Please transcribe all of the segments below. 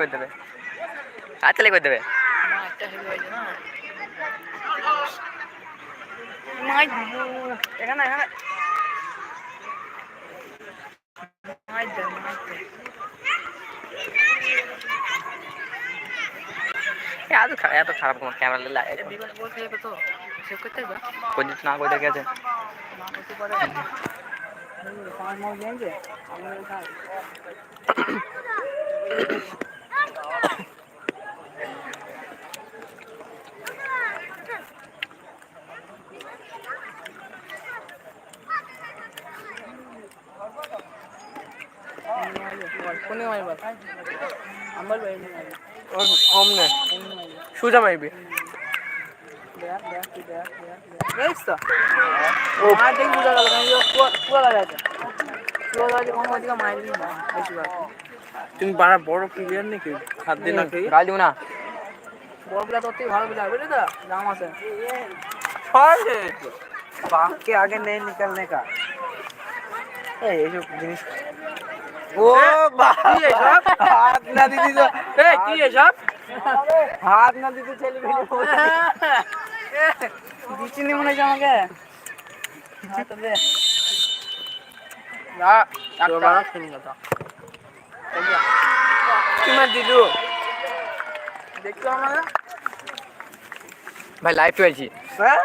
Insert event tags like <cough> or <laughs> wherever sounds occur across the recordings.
করে দেবে। হাত চালিয়ে করে দেবে? এখানে এত খারাপ এত খারাপ তোমার ক্যামেরা লেলা হবে করে না পাঁচ মাস <coughs> মারবে সুজা মারবি না বেশিরভাগ তুমি বাড়া বড় প্লেয়ার নাকি হাত দিয়ে না খেয়ে গাল দিব না বড় প্লেয়ার তোর থেকে ভালো প্লেয়ার বুঝলি তো দাম আছে बाप के आगे नहीं निकलने का ए ये जो जिनिस ও কি এসব? হাত না দিদি তো এই কি এসব হাত না দিতে ছেলে ফেলে দিচ্ছি নি মনে হচ্ছে আমাকে হ্যাঁ, তো দে। না, তো একটা। বাড়া শুনি কথা দিলু? আমাকে? ভাই লাইভ চলছি হ্যাঁ?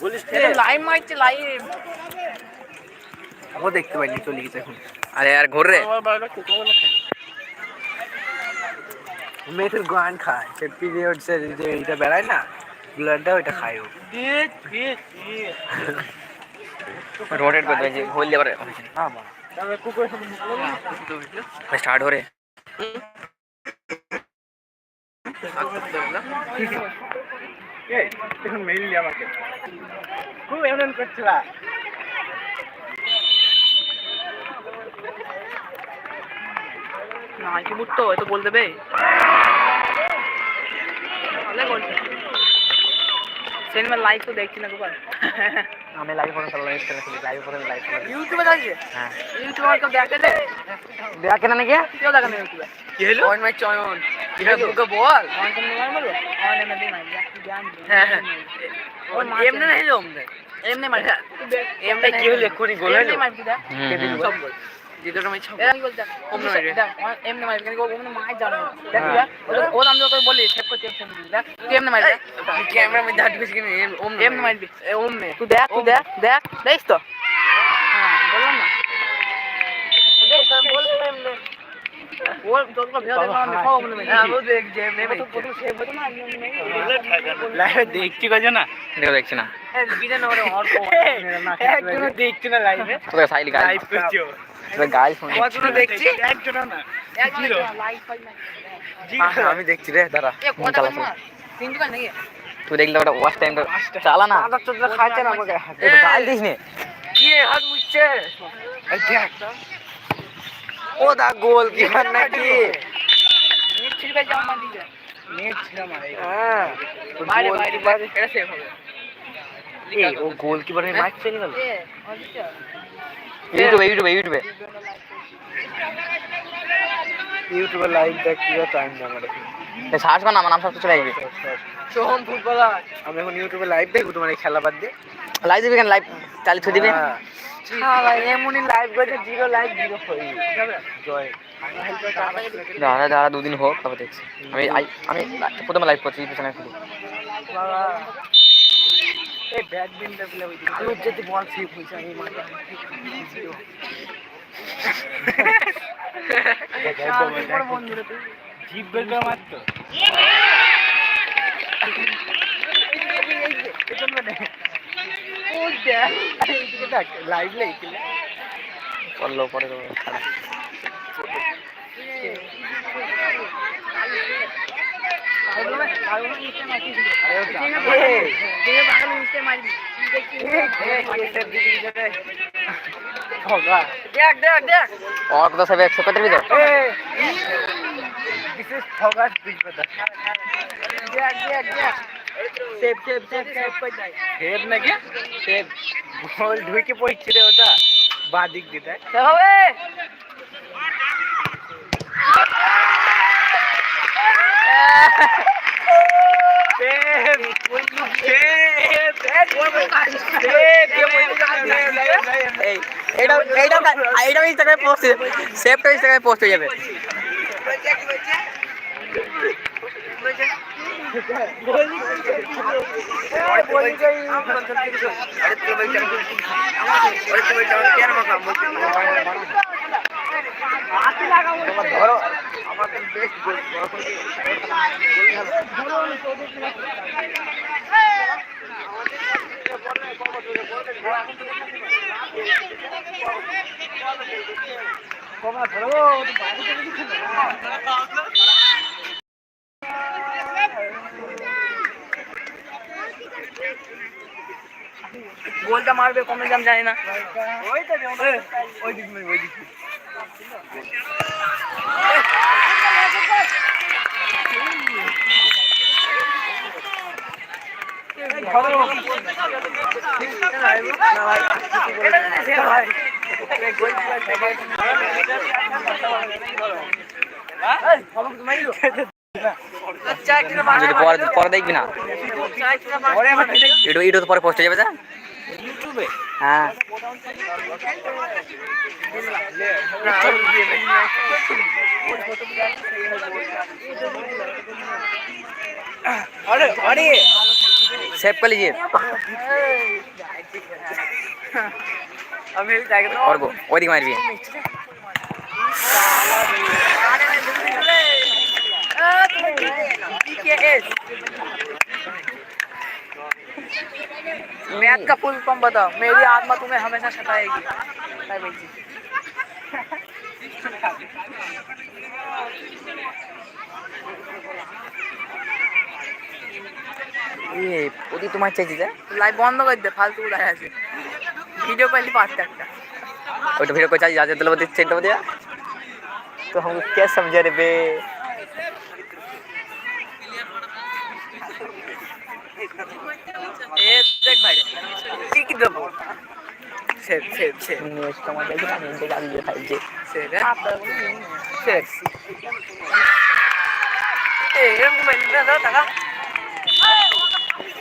বলিস লাইভ মারছে লাইভ ও দেখতে পাইনি চলে গেছে এখন। আরে আর ঘুর রে। মেয়েদের গান খায় সে পিরিয়ড সে যে এটা বেড়ায় না ব্লাডটা ওইটা খায় ও। রোটেট করে দেবে হোল দিয়ে পারে আমার স্টার্ট हो रे এখন মেইল দিয়ে আমাকে খুব বল দেবে সিনেমা তো দেখছি না দুবার আমি লাইভ করে চলো লাইভ করে লাইভ করে লাইভ করে ইউটিউবে দেখছে হ্যাঁ। ইউটিউবে কেউ দেখে দে। দেখে না নাকি? কেউ দেখে না ইউটিউবে কি হলো অন মাই চয়ন কি হলো তোকে বল। অন মোবাইল মারবো? অন এমনি দিয়ে মারবি। জ্ঞান হ্যাঁ, হ্যাঁ। এমনি না হলো এমনি এমনি মারবি। এমনি কি হলো এক্ষুনি গোল হলো এমনি মারবি দেখ। সব ছক এরা কি বলছে অমনি মারবি। দেখ এমনি মারবি। কেন ওমনি মার জানো। দেখ তুই, ওর- ওর বলি সেভ করতে সেভ দিবি দেখ তুই এমনি মারবি ক্যামেরা মধ্যে হাত ঢুকেছি কিনা ওম এমনি মারবি। ওমনি তুই দেখ তুই দেখ দেখ দেখিস তো? হ্যাঁ বললাম না। দেখ। হ্যাঁ, দেখ না, দেখছি না? দেখো দেখছি না। <laughs> দেখছি না লাইভে করছ দেখছি। না। লাইভ আমি দেখছি রে দাঁড়া এ ফোন কথা চালাচ্ছি বল তিন দোকান নাকি তুই দেখলে ওটা ওয়াচ টাইম চালা না আদা চোদ্দ খাচ্ছে না আমাকে এ তো গাল দিস নে কি হাত মুছছে এই দেখ ও দা গোল কি হাত নাকি নেট ছিড়বে জামা দিয়ে নেট ছিল মারে হ্যাঁ বাইরে বাইরে বাইরে এটা সেভ হবে এ ও গোলকিপার এর ম্যাচ চলে গেল এ আচ্ছা ইউটিউবে ইউটিউবে ইউটিউবে লাইভ দেখতে যা টাইম না আমার সার্চ কর না আমার নাম সব চলে আসবে সোহম ফুটবলার। আমি এখন ইউটিউবে লাইভ দেখব তোমার এই খেলা বাদ দিয়ে। লাইভ দিবি কেন? লাইভ চালিয়ে থুই দিবি। হ্যাঁ। শালা এমনই লাইভ করে জিরো লাইভ জিরো হয়ে জয়। দাঁড়া দাঁড়া দুদিন হোক তারপর দেখছি। আমি আমি প্রথমে লাইভ করছি পিছনে শুধু এই ব্যাডমিন্টন প্লে হইছে আলুর যদি বল সেভ হইছে আমি মাঠে <laughs> জিপ বের করে মারতো করল পরে ছাড়া। দেখ দেখ দেখ और तो सब एक सौ पत्र भी दो this is Fergus big brother দেখ দেখ দেখ সেভ সেভ সেভ সেভ কই যাই সেভ নাকি সেভ গোল ঢুকে পড়ছে রে ওটা বাঁ দিক দিয়ে দেখ হবে এই এইটাও এইটাও এইটাও ইনস্টাগ্রামে পোস্ট সেভটা ইনস্টাগ্রামে পোস্ট হয়ে যাবে ধরো গোলটা মারবে কমে দাম জানি না। যদি পরে পরে দেখবি না। এটা তো পরে পোস্ট হয়ে যাবে তা ইউটিউবে হ্যাঁ। আরে আরে। सेव कर लीजिए। तो और वो वो दिख मार भी मैथ का फुल फॉर्म बताओ। मेरी आत्मा तुम्हें हमेशा सताएगी। এ প্রতি তোমার চাইছি যা? লাইভ বন্ধ করে দে ফালতু উড়ায় আছে। ভিডিও পাইলি পাঁচটা একটা। ওটা ভিডিও করে চাই যা দিলে বলতে চেনটা বলে तो हम क्या समझ रहे बे ए देख भाई ठीक दब सेफ़ सेफ़ सेफ़ न्यूज़ का मतलब कि हम इनके गाड़ी दिखाई जे सेफ़ है आप लोग सेफ़ ए ये मोबाइल में ना था